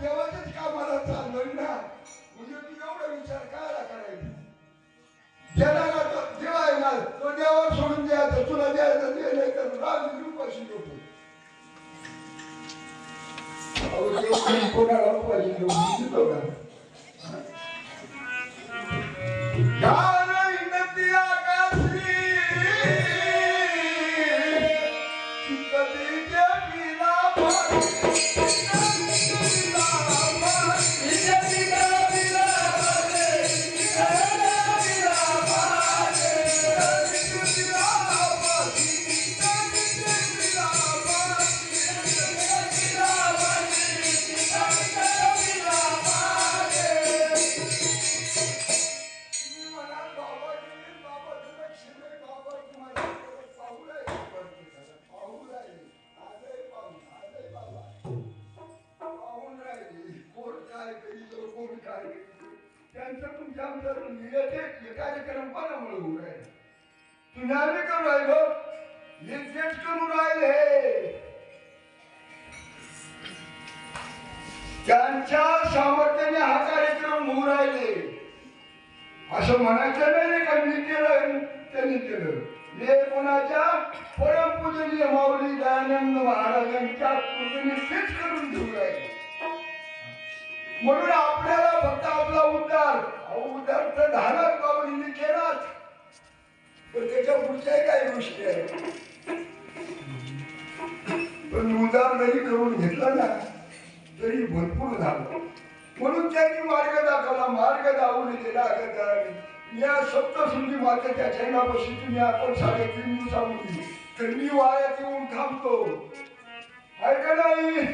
देवाच्याच कामाला चाललोय ना. म्हणजे तू एवढा विचार करायला करायचा? देणारा तो देव आहे ना तो देवावर सोडून द्यायचा. तुला द्यायचं ते नाही तर राम उपाशी घेतो कोणाला उपाशी घेऊ का? Thank you. आहे. त्यांचं तुमच्या कार्यक्रम कोणामुळे होऊ राहिले? तुम्ही आम्ही करू राहिलो? हे करू राहिले त्यांच्या सामर्थ्याने हा कार्यक्रम होऊ राहिले. असं म्हणायचं नाही रे का मी केलं त्यांनी केलं हे कोणाच्या? परमपूजनीय माऊली दयानंद महाराजांच्या कृपेने तेच करून घेऊ राहिले. म्हणून आपल्याला फक्त आपला उद्धार अहो उद्धार तर झालाच माऊलीने केलाच. पण त्याच्या पुढच्या काही गोष्टी आहेत. पण उदार जरी करून घेतला ना तरी भरपूर झालं. म्हणून त्यांनी मार्ग दाखवला मार्ग दाखवून गेला अगत्याने या सप्तसुंदी मातेच्या चैनापाशी तुम्ही आपण साडेतीन दिवसामध्ये तर मी वायात येऊन थांबतो. ऐका नाही?